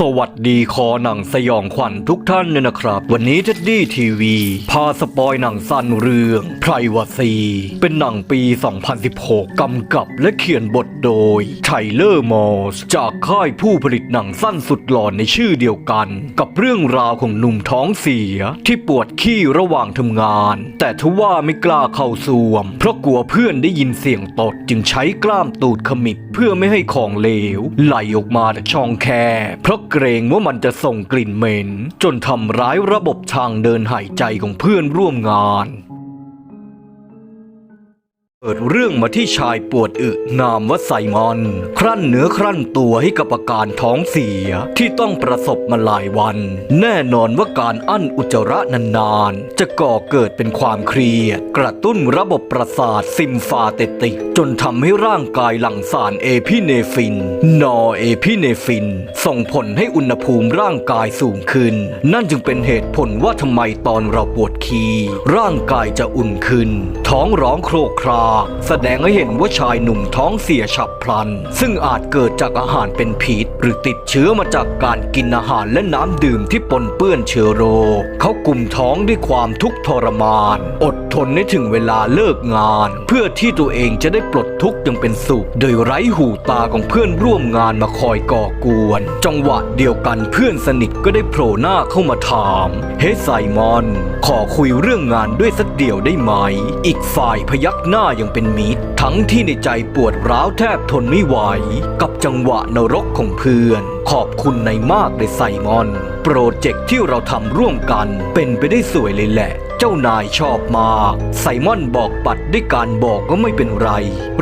สวัสดีคอหนังสยองขวัญทุกท่านเนี่ยนะครับ วันนี้เท็ดดี้ทีวีพาสปอยหนังสั้นเรื่องไพรวซีเป็นหนังปี 2016 กำกับและเขียนบทโดยไทเลอร์มอสจากค่ายผู้ผลิตหนังสั้นสุดหลอนในชื่อเดียวกัน กับเรื่องราวของหนุ่มท้องเสียที่ปวดขี้ระหว่างทำงาน แต่ทว่าไม่กล้าเข้าสวม เพราะกลัวเพื่อนได้ยินเสียงตดจึงใช้กล้ามตูดขมิบเพื่อไม่ให้ของเหลวไหลออกมาจากช่องแคบเพราะเกรงว่ามันจะส่งกลิ่นเหม็น จนทำร้ายระบบทางเดินหายใจของเพื่อนร่วมงาน เปิดเรื่องมาที่ชายปวดอึนามว่าไซมอน ครั่นเนื้อครั่นตัวให้กับอาการท้องเสียที่ต้องประสบมาหลายวัน แน่นอนว่าการอั้นอุจจาระนานๆ จะก่อเกิดเป็นความเครียด กระตุ้นระบบประสาทซิมฟาเตติก จนทำให้ร่างกายหลั่งสารเอพิเนฟิน นอเอพิเนฟิน ส่งผลให้อุณหภูมิร่างกายสูงขึ้น นั่นจึงเป็นเหตุผลว่าทำไมตอนเราปวดคีร่างกายจะอุ่นขึ้น ท้องร้องโครกคราก แสดงให้เห็นว่าชายหนุ่มท้องเสียฉับพลัน ซึ่งอาจเกิดจากอาหารเป็นพิษ หรือติดเชื้อมาจากการกินอาหารและน้ำดื่มที่ปนเปื้อนเชื้อโรคเขากลุ่มท้องด้วยความทุกข์ทรมาน อด ทนให้ถึงเวลาเลิกงาน เพื่อที่ตัวเองจะได้ปลดทุกข์ยังเป็นสุข โดยไร้หูตาของเพื่อนร่วมงานมาคอยก่อกวน จังหวะเดียวกันเพื่อนสนิทก็ได้โผล่หน้าเข้ามาถาม เฮ้ไซมอน ขอคุยเรื่องงานด้วยสักเดียวได้ไหม อีกฝ่ายพยักหน้ายังเป็นมิตร ทั้งที่ในใจปวดร้าวแทบทนไม่ไหว กับจังหวะนรกของเพื่อน ขอบคุณในมากเลยไซมอน โปรเจกต์ที่เราทำร่วมกันเป็นไปได้สวยเลยแหละ จ้านายชอบมากไซมอนบอกปัดด้วยการบอกว่าไม่เป็นไร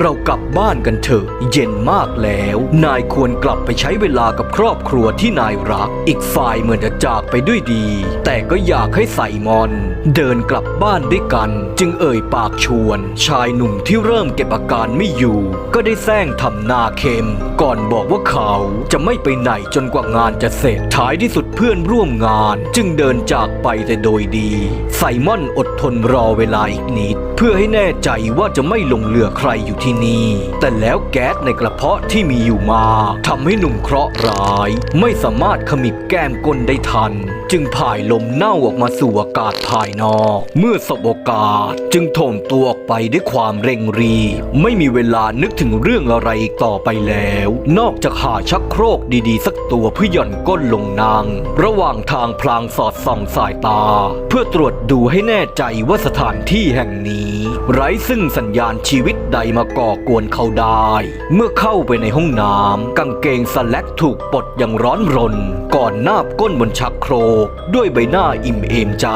เรากลับบ้านกันเถอะ เย็นมากแล้ว นายควรกลับไปใช้เวลากับครอบครัวที่นายรัก อีกฝ่ายเหมือนจะจากไปด้วยดี แต่ก็อยากให้ไซมอน เดินกลับบ้านด้วยกัน จึงเอ่ยปากชวน ชายหนุ่มที่เริ่มเก็บอาการไม่อยู่ ก็ได้แซงทำหน้าเค็ม ก่อนบอกว่าเขาจะไม่ไปไหนจนกว่างานจะเสร็จท้ายที่สุดเพื่อนร่วมงาน จึงเดินจากไปแต่โดยดีไซมอนอดทนรอเวลาอีกนิด เพื่อให้แน่ใจว่าจะไม่ลงเหลือใครอยู่ที่นี่ แต่แล้วแก๊สในกระเพาะที่มีอยู่มาทำให้หนุ่มเคราะห์ร้าย ไม่สามารถขมิบแก้มก้นได้ทัน จึงผ่ายลมเน่าออกมาสู่อากาศภายนอก เมื่อสบโอกาสจึงโถมตัวออกไปด้วยความเร่งรีบไม่มีเวลานึกถึงเรื่องอะไรอีกต่อไปแล้ว นอกจากหาชักโครกดีๆ สักตัวเพื่อหย่อนก้นลงนางระหว่างทางพลางสอดส่องสายตา เพื่อตรวจดูให้แน่ใจว่าสถานที่แห่งนี้ ไร้ซึ่งสัญญาณชีวิตใดมาก่อกวนเขาได้ เมื่อเข้าไปในห้องน้ำกางเกงสแลกถูกปลดอย่างร้อนรน ก่อนนาบก้นบนชักโครกด้วยใบหน้าอิ่มเอมใจ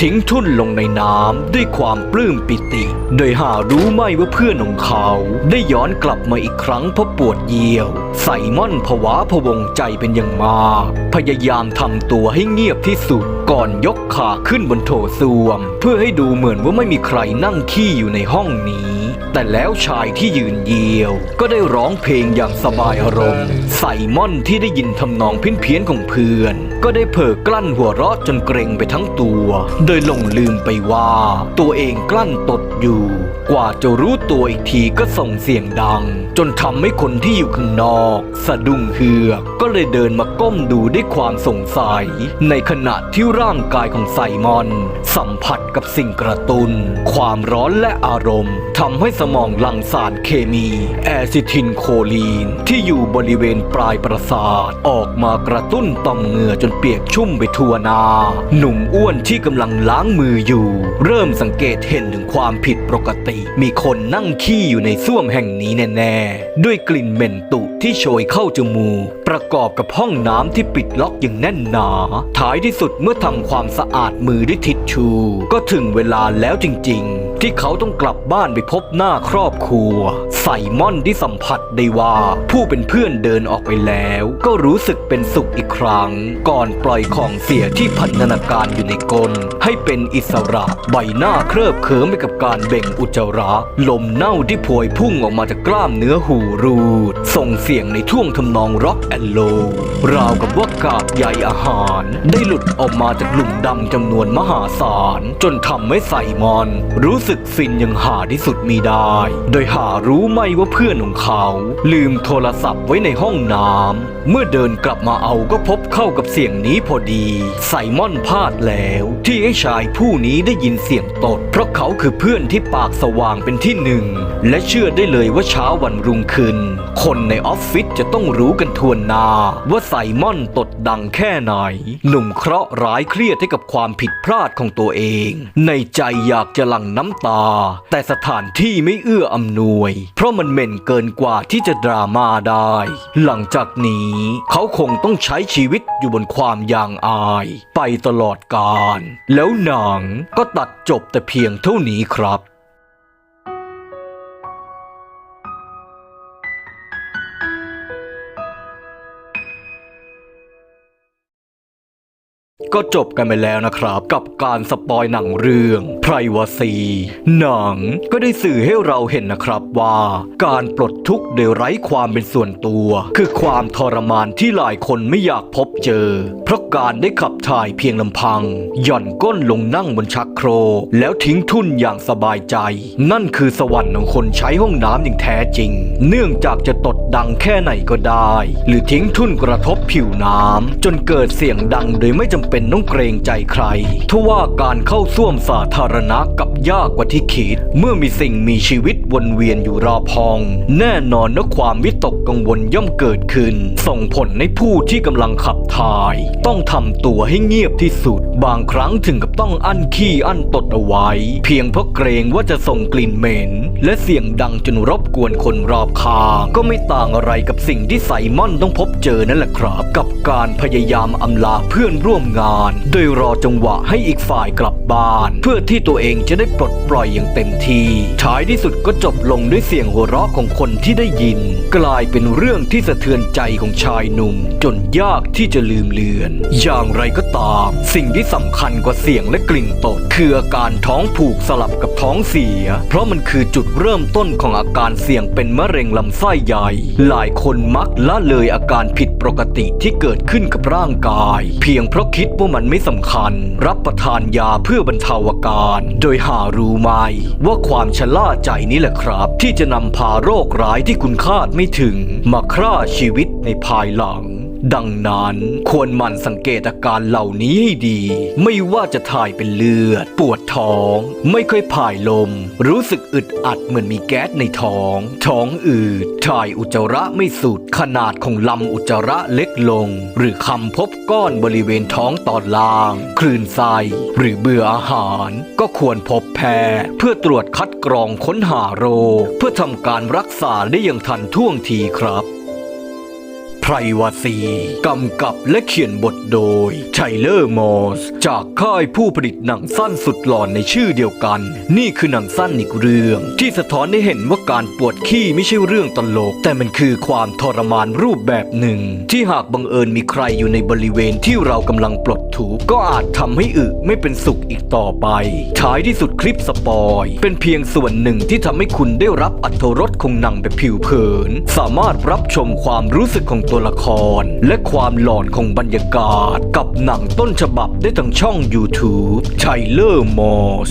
ทิ้งทุ่นลงในน้ำด้วยความปลื้มปิติ โดยหารู้ไม่ว่าเพื่อนของเขาได้ย้อนกลับมาอีกครั้งเพราะปวดเยี่ยว ใส่ม่อนผวาพะวงใจเป็นอย่างมากพยายามทำตัวให้เงียบที่สุดก่อนยกขาขึ้นบนโถส้วม เพื่อให้ดูเหมือนว่าไม่มีใครนั่งขี้อยู่ในห้องนี้ แต่แล้วชายที่ยืนเยียว ก็ได้ร้องเพลงอย่างสบายอารมณ์ ใส่ม่อนที่ได้ยินทำนองเพี้ยนของเพื่อน ก็ได้เผลอกลั้นหัวเราะจนเกรงไปทั้งตัว โดยหลงลืมไปว่า ตัวเองกลั้นตดอยู่ กว่าจะรู้ตัวอีกทีก็ส่งเสียงดัง จนทำให้คนที่อยู่ข้างนอก สะดุ้งเฮือกก็เลยเดินมาก้มดูด้วยความสงสัย ในขณะที่ร่างกายของไซมอน สัมผัสกับสิ่งกระตุน้นความร้อนและอารมณ์ทำให้สมองหลั่งสารเคมี แอซิทินโคลีน ที่อยู่บริเวณปลายประสาทออกมากระตุ้นต่อมเหงื่อจนเปียกชุ่มไปทั่วนา หนุ่มอ้วนที่กำลังล้างมืออยู่ เริ่มสังเกตเห็นถึงความผิดปกติ มีคนนั่งขี้อยู่ในส้วมแห่งนี้แน่ๆ ด้วยกลิ่นเหม็นตุที่โชยเข้าจมูกประกอบกับห้องน้ำที่ปิดล็อกอย่างแน่นหนา ท้ายที่สุดเมื่อทำความสะอาดมือด้วยทิชชู ก็ถึงเวลาแล้วจริง ๆ ที่เขาต้องกลับบ้านไปพบหน้าครอบครัว ใส่ม่อนที่สัมผัสได้ว่า ผู้เป็นเพื่อนเดินออกไปแล้ว ก็รู้สึกเป็นสุขอีกครั้ง ก่อนปล่อยของเสียที่พันธนาการอยู่ในกลให้เป็นอิสระ ใบหน้าเคลิบเคิมไปกับการเบ่งอุจจาระลมเน่าที่พวยพุ่งออกมาจากกล้ามเนื้อหูรูด ส่งเสียงในท่วงทำนองร็อกแอนโลราวกับว่ากากใยอาหาร ได้หลุดออกมาจากหลุมดำจำนวนมหาศาล จนทำให้ใส่มอน รู้สึกฟินอย่างหาที่สุดมีได้ โดยหารู้ไม่ว่าเพื่อนของเขา ลืมโทรศัพท์ไว้ในห้องน้ำเมื่อเดินกลับมาเอาก็พบเข้ากับเสียงนี้พอดี ไซมอนพลาดแล้ว ที่ไอ้ชายผู้นี้ได้ยินเสียงตด เพราะเขาคือเพื่อนที่ปากสว่างเป็นที่หนึ่ง และเชื่อได้เลยว่าเช้าวันรุ่งขึ้น คนในออฟฟิศจะต้องรู้กันทวนนาว่าไซมอนตดดังแค่ไหน หนุ่มเคราะห์ร้ายเครียดให้กับความผิดพลาดของตัวเอง ในใจอยากจะหลั่งน้ำตา แต่สถานที่ไม่เอื้ออำนวย เพราะมันเหม็นเกินกว่าที่จะดราม่าได้ หลังจากนี้ เขาคงต้องใช้ชีวิตอยู่บนความยางอาย ไปตลอดกาลแล้วหนังก็ตัดจบแต่เพียงเท่านี้ครับ ก็จบกันไปแล้วนะครับ กับการสปอยหนังเรื่อง Privacy หนังก็ได้สื่อให้เราเห็นนะครับว่า การปลดทุกข์โดยไร้ความเป็นส่วนตัว คือความทรมานที่หลายคนไม่อยากพบเจอ เพราะการได้ขับถ่ายเพียงลำพัง หย่อนก้นลงนั่งบนชักโครกแล้วทิ้งทุ่นอย่างสบายใจ นั่นคือสวรรค์ของคนใช้ห้องน้ำอย่างแท้จริง เนื่องจากจะตดดังแค่ไหนก็ได้ หรือทิ้งทุ่นกระทบผิวน้ำจนเกิดเสียงดังโดยไม่จำเป็นต้องเกรงใจใครทว่าการเข้าส้วมสาธารณะกับยากกว่าที่คิด เมื่อมีสิ่งมีชีวิตวนเวียนอยู่รอบห้อง แน่นอนว่าความวิตกกังวลย่อมเกิดขึ้น ส่งผลในผู้ที่กำลังขับถ่าย ต้องทำตัวให้เงียบที่สุด บางครั้งถึงกับต้องอั้นขี้อั้นตดเอาไว้ เพียงเพราะเกรงว่าจะส่งกลิ่นเหม็น และเสียงดังจนรบกวนคนรอบข้าง ก็ไม่ต่างอะไรกับสิ่งที่ไซมอนต้องพบเจอนั่นแหละครับ กับการพยายามอำลาเพื่อนร่วมงานโดยรอจังหวะให้อีกฝ่ายกลับบ้าน เพื่อที่ตัวเองจะได้ปลดปล่อยอย่างเต็มที่ท้ายที่สุดก็จบลงด้วยเสียงหัวเราะของคนที่ได้ยิน กลายเป็นเรื่องที่สะเทือนใจของชายหนุ่ม จนยากที่จะลืมเลือน อย่างไรก็ตาม สิ่งที่สำคัญกว่าเสียงและกลิ่นตดคืออาการท้องผูกสลับกับท้องเสีย เพราะมันคือจุดเริ่มต้นของอาการเสี่ยงเป็นมะเร็งลำไส้ใหญ่ หลายคนมักละเลยอาการผิดปกติที่เกิดขึ้นกับร่างกาย เพียงเพราะคิดว่ามันไม่สำคัญ รับประทานยาเพื่อบรรเทาอาการ โดยหารู้ไหมว่าความชะล่าใจนี้แหละครับ ที่จะนำพาโรคร้ายที่คุณคาดไม่ถึง มาฆ่าชีวิตในภายหลัง ดังนั้นควรหมั่นสังเกตอาการเหล่านี้ให้ดี ไม่ว่าจะถ่ายเป็นเลือด ปวดท้อง ไม่ค่อยผ่ายลม รู้สึกอึดอัดเหมือนมีแก๊สในท้อง ท้องอืดถ่ายอุจจาระไม่สุด ขนาดของลำอุจจาระเล็กลง หรือคำพบก้อนบริเวณท้องตอนล่าง คลื่นไส้หรือเบื่ออาหาร ก็ควรพบแพทย์เพื่อตรวจคัดกรองค้นหาโรคเพื่อทำการรักษาได้อย่างทันท่วงทีครับ พรวาซีกำกับและเขียนบทโดยไชเลอร์มอสจากค่ายผู้ผลิตหนังสั้นสุดหลอนในชื่อเดียวกัน นี่คือหนังสั้นอีกเรื่อง ที่สะท้อนให้เห็นว่าการปวดขี้ไม่ใช่เรื่องตลก แต่มันคือความทรมานรูปแบบหนึ่ง ที่หากบังเอิญมีใครอยู่ในบริเวณที่เรากำลังปลด ถูก็อาจทำให้อึไม่เป็นสุขอีกต่อไป ท้ายที่สุดคลิปสปอย เป็นเพียงส่วนหนึ่งที่ทำให้คุณได้รับอัธรสของหนังแบบผิวเผิน สามารถรับชมความรู้สึกของตัวละคร และความหลอนของบรรยากาศ กับหนังต้นฉบับได้ทางช่อง YouTube ไชเลอร์มอส